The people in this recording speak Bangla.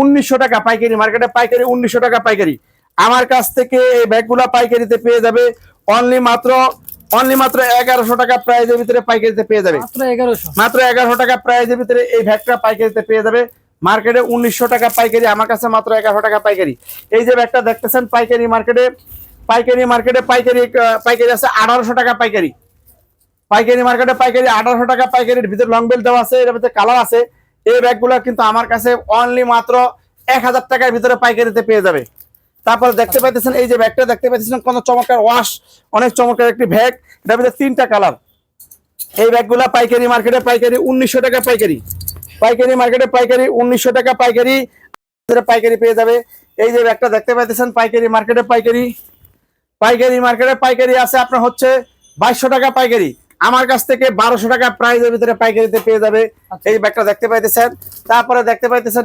উনিশশো টাকা পাইকারি মার্কেটে পাইকারি উনিশশো টাকা পাইকারি। আমার কাছ থেকে এই ব্যাগগুলা পাইকারিতে পেয়ে যাবে। অনলি মাত্র অনলি মাত্র এগারোশো টাকা প্রাইজের ভিতরে পাইকারিতে পেয়ে যাবে। মাত্র এগারোশো। টাকা প্রাইজের ভিতরে এই ব্যাগটা পাইকারিতে পেয়ে যাবে। মার্কেটে উনিশশো টাকা পাইকারি আমার কাছে মাত্র এগারোশো টাকা পাইকারি। এই যে ব্যাগটা দেখতেছেন পাইকারি মার্কেটে পাইকারি মার্কেটে পাইকারি পাইকারি আছে আঠারোশো টাকা পাইকারি। পাইকারি মার্কেটে পাইকারি আঠারোশো টাকা পাইকারির ভিতরে লং বেল্ট দেওয়া আছে এর ভিতরে কালার আছে। এই ব্যাগগুলো কিন্তু আমার কাছে অনলি মাত্র এক হাজার টাকার ভিতরে পাইকারিতে পেয়ে যাবে। তারপর দেখতে পাইতেছেন এই যে ব্যাগটা দেখতে পাইতেছেন কোন চমৎকার ওয়াশ অনেক চমৎকার একটি ব্যাগ এটা ভিতরে তিনটা কালার এই ব্যাগগুলা পাইকারি মার্কেটে পাইকারি উনিশশো টাকা পাইকারি। পাইকারি মার্কেটে পাইকারি উনিশশো টাকা পাইকারি ভিতরে পাইকারি পেয়ে যাবে। এই যে ব্যাগটা দেখতে পাইতেছেন পাইকারি মার্কেটে পাইকারি। পাইকারি মার্কেটে পাইকারি আছে আপনার হচ্ছে বাইশশো টাকা পাইকারি। আমার কাছ থেকে বারোশো টাকা প্রাইজের ভিতরে পাইকারিতে পেয়ে যাবে। এই ব্যাগটা দেখতে পাইতেছেন। তারপরে দেখতে পাইতেছেন